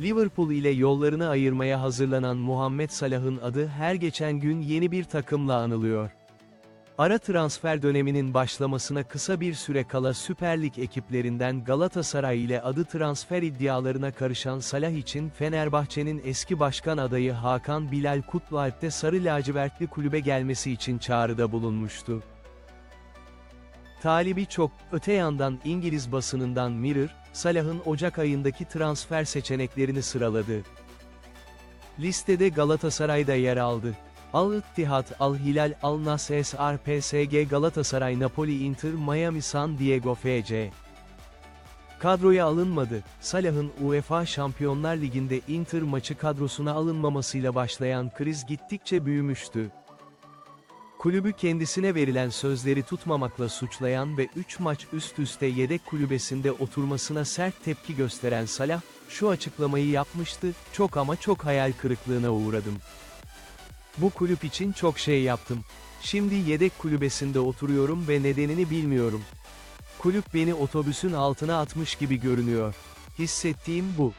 Liverpool ile yollarını ayırmaya hazırlanan Muhammed Salah'ın adı her geçen gün yeni bir takımla anılıyor. Ara transfer döneminin başlamasına kısa bir süre kala Süper Lig ekiplerinden Galatasaray ile adı transfer iddialarına karışan Salah için Fenerbahçe'nin eski başkan adayı Hakan Bilal Kutlualp de Sarı Lacivertli kulübe gelmesi için çağrıda bulunmuştu. Talibi çok, öte yandan İngiliz basınından Mirror, Salah'ın Ocak ayındaki transfer seçeneklerini sıraladı. Listede Galatasaray da yer aldı. Al-Ittihad, Al-Hilal, Al-Nassr, SR, PSG, Galatasaray, Napoli, Inter, Miami, San Diego FC. Kadroya alınmadı. Salah'ın UEFA Şampiyonlar Ligi'nde Inter maçı kadrosuna alınmamasıyla başlayan kriz gittikçe büyümüştü. Kulübü kendisine verilen sözleri tutmamakla suçlayan ve 3 maç üst üste yedek kulübesinde oturmasına sert tepki gösteren Salah, şu açıklamayı yapmıştı, çok ama çok hayal kırıklığına uğradım. Bu kulüp için çok şey yaptım. Şimdi yedek kulübesinde oturuyorum ve nedenini bilmiyorum. Kulüp beni otobüsün altına atmış gibi görünüyor. Hissettiğim bu.